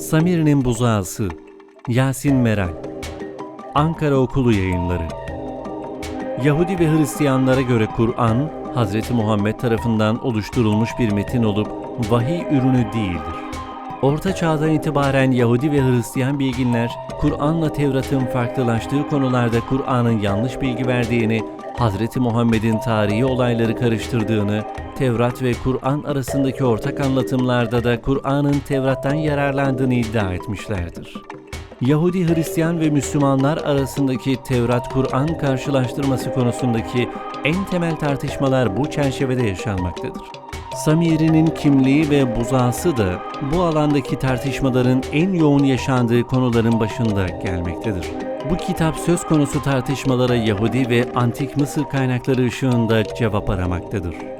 Samir'in buzağısı Yasin Meral Ankara Okulu Yayınları Yahudi ve Hristiyanlara göre Kur'an, Hz. Muhammed tarafından oluşturulmuş bir metin olup vahiy ürünü değildir. Orta Çağ'dan itibaren Yahudi ve Hristiyan bilginler, Kur'an'la Tevrat'ın farklılaştığı konularda Kur'an'ın yanlış bilgi verdiğini, Hz. Muhammed'in tarihi olayları karıştırdığını, Tevrat ve Kur'an arasındaki ortak anlatımlarda da Kur'an'ın Tevrat'tan yararlandığını iddia etmişlerdir. Yahudi, Hristiyan ve Müslümanlar arasındaki Tevrat-Kur'an karşılaştırması konusundaki en temel tartışmalar bu çerçevede yaşanmaktadır. Samiri'nin kimliği ve buzağısı da bu alandaki tartışmaların en yoğun yaşandığı konuların başında gelmektedir. Bu kitap söz konusu tartışmalara Yahudi ve Antik Mısır kaynakları ışığında cevap aramaktadır.